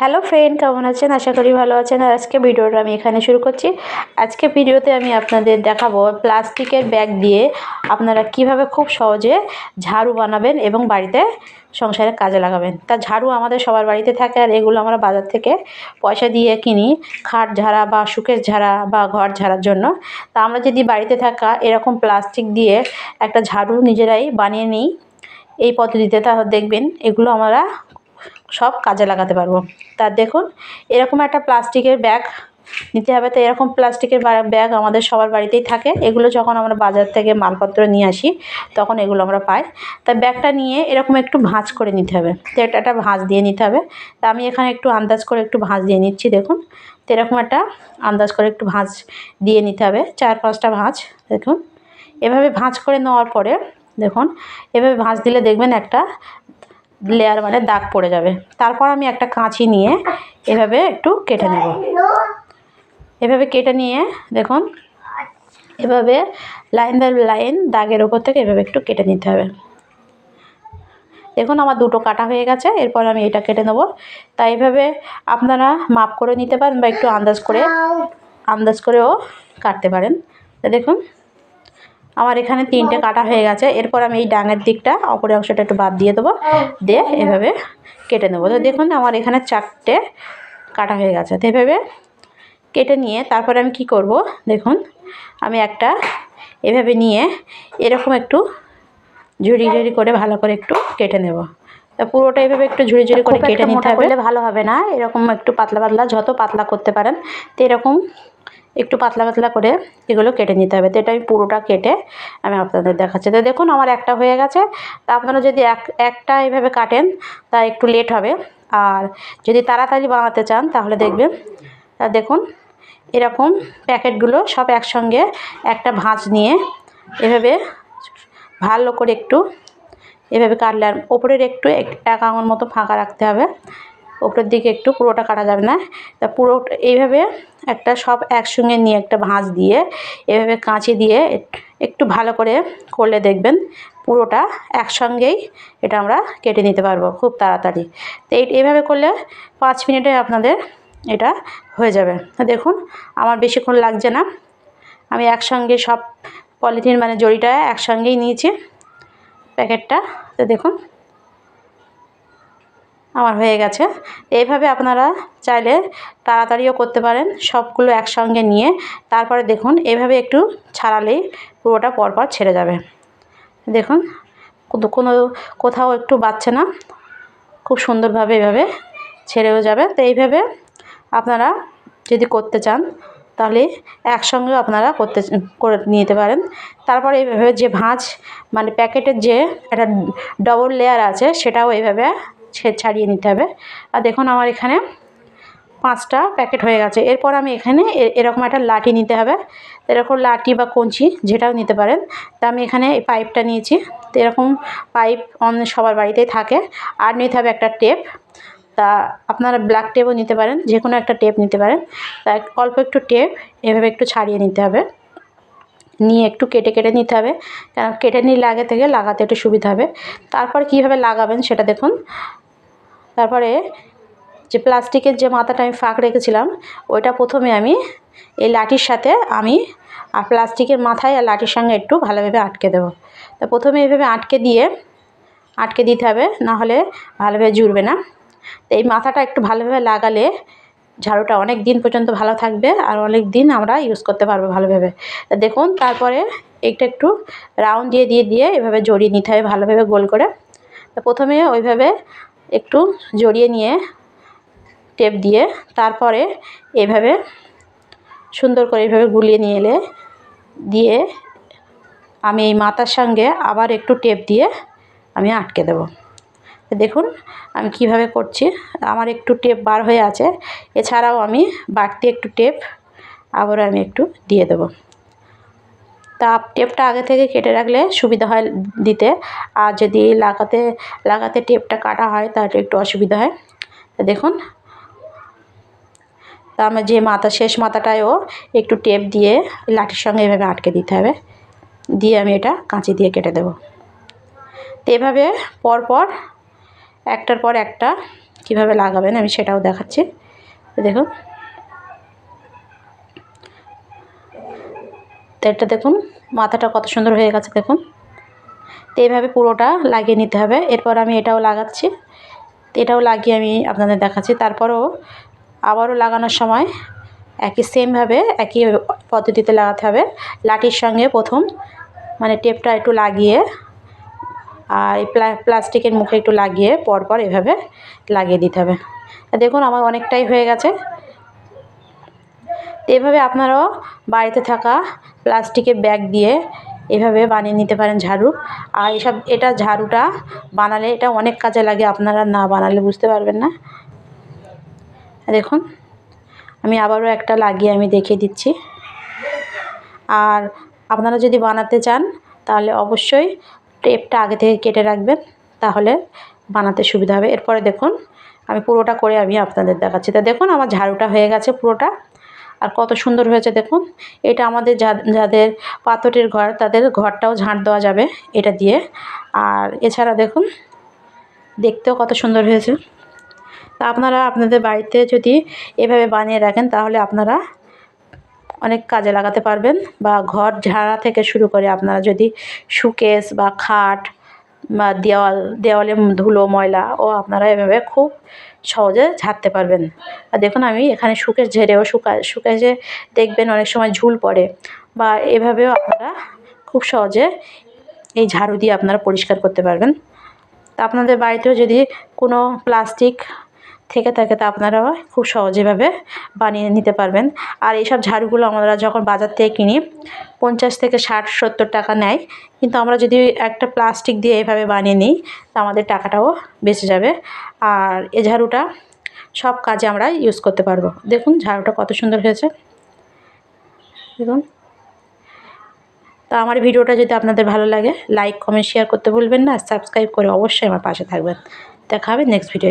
Hello friend, কেমন আছেন? আশা করি ভালো আছেন। আর আজকে ভিডিওটা আমি এখানে শুরু করছি। আজকে ভিডিওতে আমি আপনাদের দেখাবো প্লাস্টিকের ব্যাগ দিয়ে আপনারা কীভাবে খুব সহজে ঝাড়ু বানাবেন এবং বাড়িতে সংসারে কাজে লাগাবেন। তা ঝাড়ু আমাদের সবার বাড়িতে থাকে আর এগুলো আমরা বাজার থেকে পয়সা দিয়ে কিনি খাট ঝাড়া বা সুকের ঝাড়া বা ঘর ঝাড়ার জন্য। তা আমরা যদি বাড়িতে থাকা এরকম প্লাস্টিক দিয়ে একটা ঝাড়ু নিজেরাই বানিয়ে নিই এই পদ্ধতিতে, তা দেখবেন এগুলো আমরা সব কাজে লাগাতে পারব। তা দেখুন, এরকম একটা প্লাস্টিকের ব্যাগ নিতে হবে। তো এরকম প্লাস্টিকের ব্যাগ আমাদের সবার বাড়িতেই থাকে। এগুলো যখন আমরা বাজার থেকে মালপত্র নিয়ে আসি, তখন এগুলো আমরা পাই। তা ব্যাগটা নিয়ে এরকম একটু ভাঁজ করে নিতে হবে। তো এটা একটা ভাঁজ দিয়ে নিতে হবে। তা আমি এখানে একটু আন্দাজ করে একটু ভাঁজ দিয়ে নিচ্ছি, দেখুন। তো এরকম একটা আন্দাজ করে একটু ভাঁজ দিয়ে নিতে হবে, চার পাঁচটা ভাঁজ, দেখুন। এভাবে ভাঁজ করে নেওয়ার পরে, দেখুন, এভাবে ভাঁজ দিলে দেখবেন একটা লেয়ার মানে দাগ পড়ে যাবে। তারপর আমি একটা কাঁচি নিয়ে এভাবে একটু কেটে নেব। এভাবে কেটে নিয়ে দেখুন এভাবে লাইন বাই লাইন দাগের ওপর থেকে এভাবে একটু কেটে নিতে হবে। দেখুন আমার দুটো কাটা হয়ে গেছে এরপর আমি এটা কেটে নেব। তাই এভাবে আপনারা মাপ করে নিতে পারেন বা একটু আন্দাজ করে আন্দাজ করেও কাটতে পারেন। দেখুন আমার এখানে তিনটে কাটা হয়ে গেছে। এরপর আমি এই ডাঙের দিকটা অপরের অংশটা একটু বাদ দিয়ে দেবো। দিয়ে এভাবে কেটে নেব। তো দেখুন আমার এখানে চারটে কাটা হয়ে গেছে। তো এভাবে কেটে নিয়ে তারপরে আমি কি করব? দেখুন আমি একটা এভাবে নিয়ে এরকম একটু ঝুড়ি ঝুড়ি করে ভালো করে একটু কেটে নেব। তা পুরোটা এভাবে একটু ঝুড়ি ঝুড়ি করে কেটে নিতে হবে। ভালো হবে না। এরকম একটু পাতলা পাতলা যত পাতলা করতে পারেন তো এরকম একটু পাতলা পাতলা করে এগুলো কেটে নিতে হবে। তো এটা আমি পুরোটা কেটে আমি আপনাদের দেখাচ্ছি। তো দেখুন, আমার একটা হয়ে গেছে। তা আপনারা যদি এক, একটা এইভাবে কাটেন, তা একটু লেট হবে। আর যদি তাড়াতাড়ি বানাতে চান, তাহলে দেখবেন, তা দেখুন, এরকম প্যাকেটগুলো সব একসঙ্গে একটা ভাঁজ নিয়ে এভাবে ভালো করে একটু এভাবে কাটলে, আর ওপরের একটু এক আঙুল মতো ফাঁকা রাখতে হবে। ওপরের দিকে একটু পুরোটা কাটা যাবে না। তা পুরো এইভাবে একটা সব একসঙ্গে নিয়ে একটা ভাঁজ দিয়ে এভাবে কাঁচি দিয়ে একটু ভালো করে করলে দেখবেন পুরোটা একসঙ্গেই এটা আমরা কেটে নিতে পারব খুব তাড়াতাড়ি। তো এই এইভাবে করলে পাঁচ মিনিটে আপনাদের এটা হয়ে যাবে। দেখুন, আমার বেশিক্ষণ লাগছে না। আমি একসঙ্গে সব পলিথিন মানে জড়িটা একসঙ্গেই নিয়েছি প্যাকেটটা। তো দেখুন আমার হয়ে গেছে। এইভাবে আপনারা চাইলে তাড়াতাড়িও করতে পারেন, সবগুলো একসঙ্গে নিয়ে। তারপরে দেখুন এভাবে একটু ছাড়ালেই পুরোটা পরপর ছেড়ে যাবে। দেখুন, কোনো কোথাও একটু বাচ্চে না। খুব সুন্দরভাবে এভাবে ছেড়েও যাবে। তো এইভাবে আপনারা যদি করতে চান, তাহলে একসঙ্গেও আপনারা করতে, করে নিতে পারেন। তারপরে এইভাবে যে ভাঁজ মানে প্যাকেটের যে একটা ডবল লেয়ার আছে, সেটাও এইভাবে ছাড়িয়ে নিতে হবে। আর দেখুন আমার এখানে পাঁচটা প্যাকেট হয়ে গেছে। এরপর আমি এখানে এরকম একটা লাঠি নিতে হবে। এরকম লাঠি বা কঞ্চি যেটাও নিতে পারেন। তা আমি এখানে এই পাইপটা নিয়েছি। তো এরকম পাইপ অন্য সবার বাড়িতেই থাকে। আর নিতে হবে একটা টেপ। তা আপনারা ব্ল্যাক টেপও নিতে পারেন। যে কোনো একটা টেপ নিতে পারেন। তা অল্প একটু টেপ, এভাবে একটু ছাড়িয়ে নিতে হবে। নিয়ে একটু কেটে কেটে নিতে হবে। কেন, কেটে নিলে আগে থেকে লাগাতে একটু সুবিধা হবে। তারপর কীভাবে লাগাবেন সেটা দেখুন। তারপরে যে প্লাস্টিকের যে মাথাটা আমি ফাঁক রেখেছিলাম, ওইটা প্রথমে আমি এই লাঠির সাথে আমি, আর প্লাস্টিকের মাথায় আর লাঠির সঙ্গে একটু ভালোভাবে আটকে দেবো। তো প্রথমে এইভাবে আটকে দিয়ে, আটকে দিতে হবে, না হলে ভালোভাবে জুড়বে না। তো এই মাথাটা একটু ভালোভাবে লাগালে ঝাড়ুটা অনেক দিন পর্যন্ত ভালো থাকবে, আর অনেক দিন আমরা ইউজ করতে পারব ভালোভাবে। দেখুন, তারপরে এইটা একটু রাউন্ড দিয়ে দিয়ে দিয়ে এভাবে জড়িয়ে নিতে হবে ভালোভাবে গোল করে। তো প্রথমে ওইভাবে একটু জড়িয়ে নিয়ে টেপ দিয়ে তারপরে এভাবে সুন্দর করে এভাবে গুলিয়ে নিয়ে এলে দিয়ে আমি এই মাথার সঙ্গে আবার একটু টেপ দিয়ে আমি আটকে দেব। দেখুন আমি কীভাবে করছি। আমার একটু টেপ বার হয়ে আছে। এছাড়াও আমি বাড়তি একটু টেপ আবার আমি একটু দিয়ে দেবো। তা টেপটা আগে থেকে কেটে রাখলে সুবিধা হয় দিতে। আর যদি লাগাতে লাগাতে টেপটা কাটা হয় তাহলে একটু অসুবিধা হয়। তা দেখুন। তা আমার যে মাথা, শেষ মাথাটায়ও একটু টেপ দিয়ে লাঠির সঙ্গে এভাবে আটকে দিতে হবে। দিয়ে আমি এটা কাঁচি দিয়ে কেটে দেব। তো এভাবে পরপর, একটার পর একটা কীভাবে লাগাবেন আমি সেটাও দেখাচ্ছি। দেখুন। তো এটা দেখুন, মাথাটা কত সুন্দর হয়ে গেছে দেখুন। তো এইভাবে পুরোটা লাগিয়ে নিতে হবে। এরপর আমি এটাও লাগাচ্ছি। এটাও লাগিয়ে আমি আপনাদের দেখাচ্ছি। তারপরও আবারও লাগানোর সময় একই সেমভাবে একই পদ্ধতিতে লাগাতে হবে। লাঠির সঙ্গে প্রথম মানে টেপটা একটু লাগিয়ে আর এই প্লাস্টিকের মুখে একটু লাগিয়ে পরপর এভাবে লাগিয়ে দিতে হবে। দেখুন, আমার অনেকটাই হয়ে গেছে। এভাবে আপনারাও বাড়িতে থাকা প্লাস্টিকের ব্যাগ দিয়ে এভাবে বানিয়ে নিতে পারেন ঝাড়ু। আর এসব, এটা ঝাড়ুটা বানালে, এটা অনেক কাজে লাগে, আপনারা না বানালে বুঝতে পারবেন না। দেখুন, আমি আবারও একটা লাগিয়ে আমি দেখিয়ে দিচ্ছি। আর আপনারা যদি বানাতে চান, তাহলে অবশ্যই টেপটা আগে থেকে কেটে রাখবেন, তাহলে বানাতে সুবিধা হবে। এরপরে দেখুন, আমি পুরোটা করে আমি আপনাদের দেখাচ্ছি। তা দেখুন, আমার ঝাড়ুটা হয়ে গেছে পুরোটা। আর কত সুন্দর হয়েছে দেখুন। এটা আমাদের যাদের পাথরের ঘর, তাদের ঘরটাও ঝাঁট দেওয়া যাবে এটা দিয়ে। আর এছাড়া দেখুন, দেখতেও কত সুন্দর হয়েছে। তা আপনারা আপনাদের বাড়িতে যদি এভাবে বানিয়ে রাখেন, তাহলে আপনারা অনেক কাজে লাগাতে পারবেন বা ঘর ঝাড়া থেকে শুরু করে আপনারা যদি সুকেস বা খাট বা দেওয়াল, দেওয়ালে ধুলো, ময়লা, ও আপনারা এভাবে খুব সহজে ঝাড়তে পারবেন। আর দেখুন আমি এখানে শুকের ঝেড়েও শুকা সুকেশে দেখবেন অনেক সময় ঝুল পড়ে বা এভাবেও আপনারা খুব সহজে এই ঝাড়ু দিয়ে আপনারা পরিষ্কার করতে পারবেন। তা আপনাদের বাড়িতেও যদি কোনো প্লাস্টিক থেকে থাকে তা আপনারা খুব সহজেভাবে বানিয়ে নিতে পারবেন। আর এইসব ঝাড়ুগুলো আমরা যখন বাজার থেকে কিনি, পঞ্চাশ থেকে ষাট, সত্তর টাকা নেয়। কিন্তু আমরা যদি একটা প্লাস্টিক দিয়ে এভাবে বানিয়ে নিই, তা আমাদের টাকাটাও বেঁচে যাবে। আর এ ঝাড়ুটা সব কাজে আমরা ইউজ করতে পারব। দেখুন ঝাড়ুটা কত সুন্দর হয়েছে। দেখুন। তা আমার ভিডিওটা যদি আপনাদের ভালো লাগে লাইক কমেন্ট শেয়ার করতে ভুলবেন না। সাবস্ক্রাইব করে অবশ্যই আমার পাশে থাকবেন। দেখা হবে নেক্সট ভিডিও